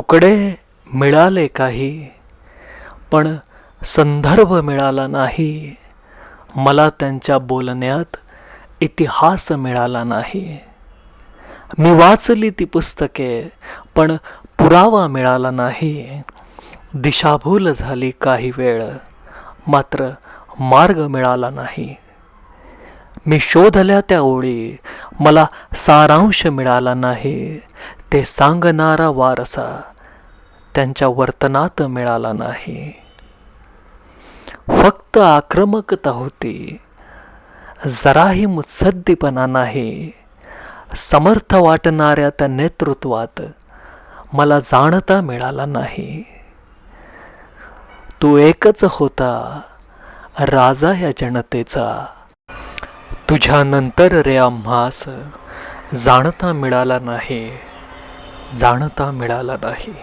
तुकडे मिळाले काही पण संदर्भ मिळाला नाही. मला त्यांच्या बोलण्यात इतिहास मिळाला नाही. मी वाचली ती पुस्तके पण पुरावा मिळाला नाही. दिशाभूल झाली काही वेळ मात्र मार्ग मिळाला नाही. मी शोधल्या त्या ओळी मला सारांश मिळाला नाही. ते सांगणारा वारसा त्यांच्या वर्तनात मिळाला नाही. फक्त आक्रमकता होती. जराही मुत्सद्दीपणा नाही. समर्थ वाटणाऱ्या त्या नेतृत्वात मला जाणता मिळाला नाही. तू एकच होता. राजा या जनतेचा. तुझ्यानंतर रे आम्हास जाणता मिळाला नाही. जाणता मिळाला नाही.